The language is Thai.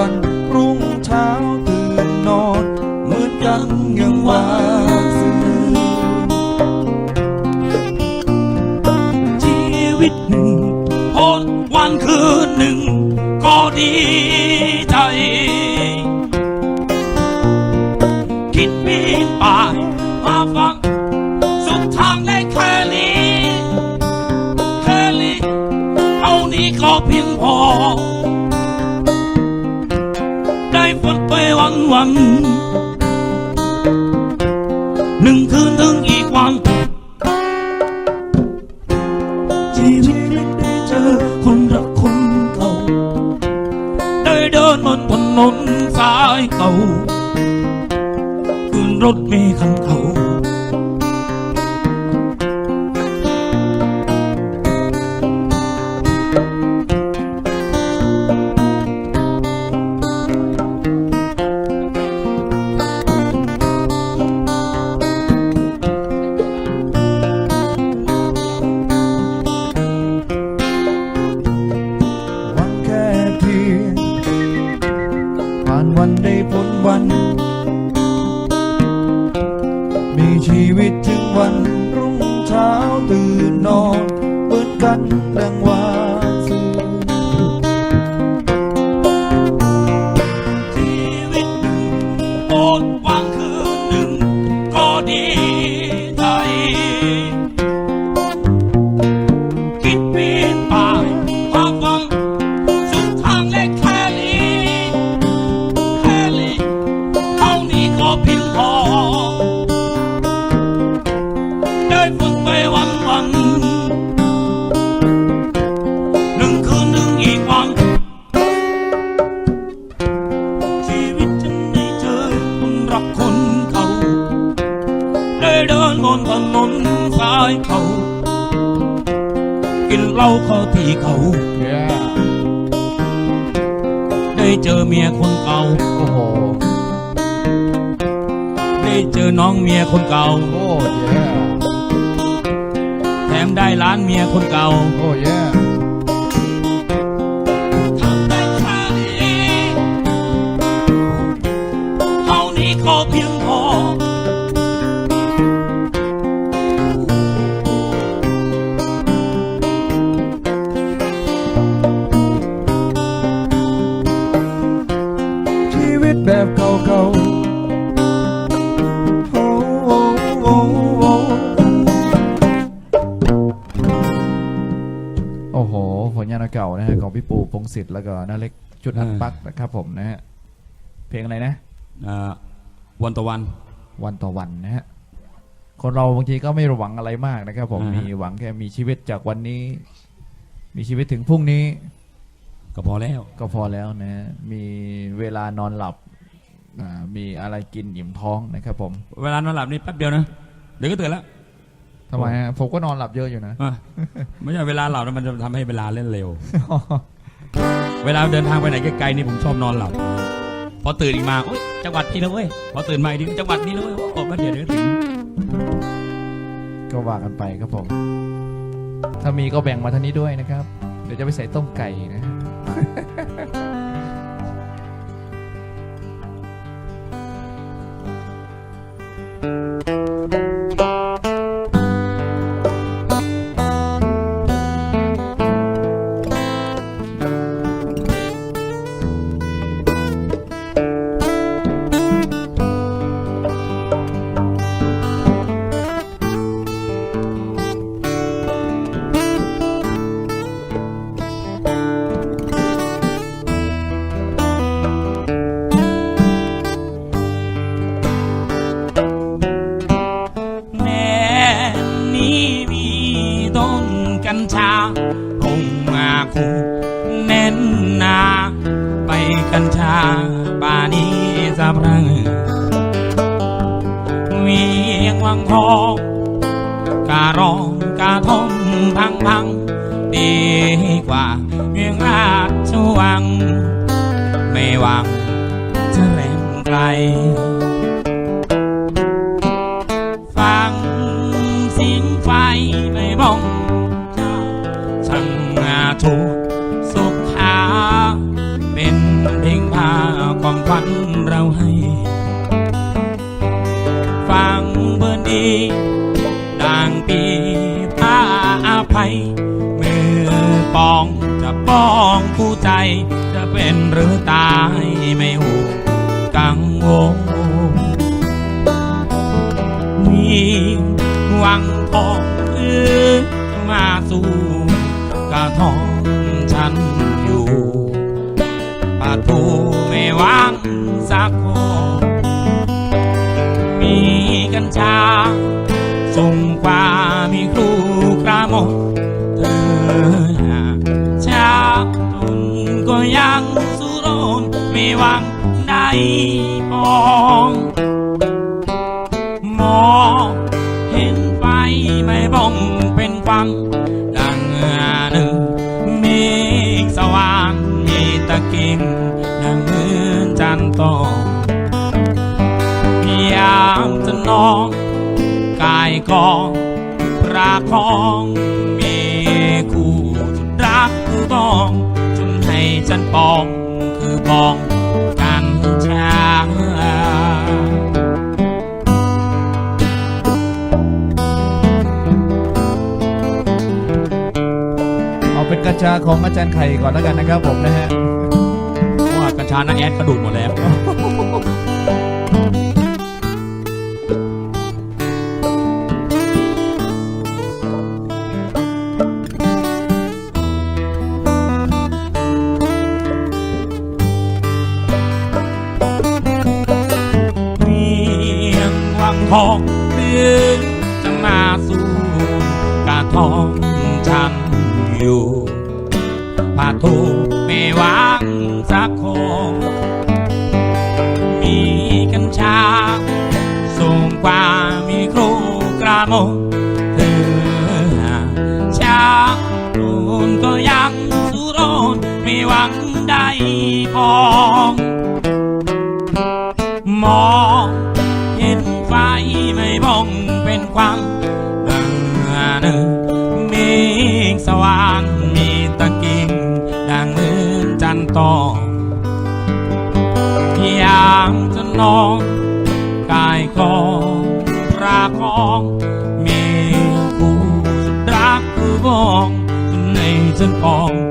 วันรุ่งเช้าตื่นนอนเหมือนกันยังวันซื่อชีวิตหนึ่งพดวันคืนหนึ่ง ก็ดีใจ คิดปีนป่ายมาฟังสุดทางได้แค่นี้แค่นี้เท่านี้ก็เพียงพอ ได้ฝึกไปวันวันหนึ่งคืนถึงอีกวันชีวิตได้เจอคนรักคนเก่าได้เดินบนถนนสายเก่าขึ้นรถเมล์คันเก่า ชีวิตถึงวันรุ่งเช้าตื่นนอนเหมือนกันดังวา ได้เดินบนถนนสายเขากินเหล้าเข้าที่เขา ได้เจอเมียคนเก่า โอ้โห ได้เจอน้องเมียคนเก่า โอ้เย่แถมได้ร้านเมียคนเก่า โอ้เเก่านะฮะของพี่ปูพงศิษฐ์แล้วก็น้าเล็กชุดอันปักนะครับผมนะฮะเพลงอะไรนะอ่าวันต่อวันวันต่อวันนะฮะคนเราบางทีก็ไม่หวังอะไรมากนะครับ ผมอ่าฮะ มีหวังแค่มีชีวิตจากวันนี้ มีชีวิตถึงพรุ่งนี้ ก็พอแล้ว ก็พอแล้วนะฮะมีเวลานอนหลับอ่ามีอะไรกินอิ่มท้องนะครับผม เวลานอนหลับนี่แป๊บเดียวนะ เดี๋ยวก็ตื่นแล้ว ทำไมฮะผมก็นอนหลับเยอะอยู่นะ อะไม่ใช่เวลาหลับนะมันจะทำให้เวลาเล่นเร็ว เวลาเดินทางไปไหนไกลๆนี่ผมชอบนอนหลับพอตื่นอีกมาโอ๊ยจังหวัดนี้แล้วเว้ยพอตื่นมาอีกทีจังหวัดนี้แล้วเว้ยโอ้ก็เดี๋ยวเดี๋ยวถึงก็ว่ากันไปครับผม ถ้ามีก็แบ่งมาเท่านี้ด้วยนะครับ เดี๋ยวจะไปใส่ต้มไก่นะ งมาคูแน่นหนา ไปกัญชาป่านี้สะพรังเวียงวังทองการองกาทองพังพังดีกว่าเวียงราชวัง ไม่หวังจะแรงไกล องผู้ใจ จะเป็นหรือตายไม่หูกังวลมีหวังทองเออมาสู่กระทองฉันอยู่ปาทูไม่วังสักคนมีกัญชาส่งกว่ามีครู งสุรนไม่วังได้ปองมองเห็นไฟไม่บ้องเป็นควังดังหนึ่งเมฆสว่างมีตะกิ่งดังเหมือนจันทร์ตองยามจะนอนกายกองประคองมีคู่จุดรักคือบ้อง จนให้ฉันปองคือบ้องกันชาเอาเป็นกัญชาของอาจารย์ไข่ก่อนแล้วกันนะครับผมนะฮะเพราะว่ากัญชาน้าแอดกระดูดหมดแล้ว งวังทองเรือจะมาสู่กาทองฉันอยู่ผ้าทูไม่วางสักคนมีกัญชาสูงกว่ามีครูกระมงเธอชาตูนก็ยังสุรนไม่หวังได้พองมอง น้องกายกองราของมีผู้รักคือบองในจันทร์อง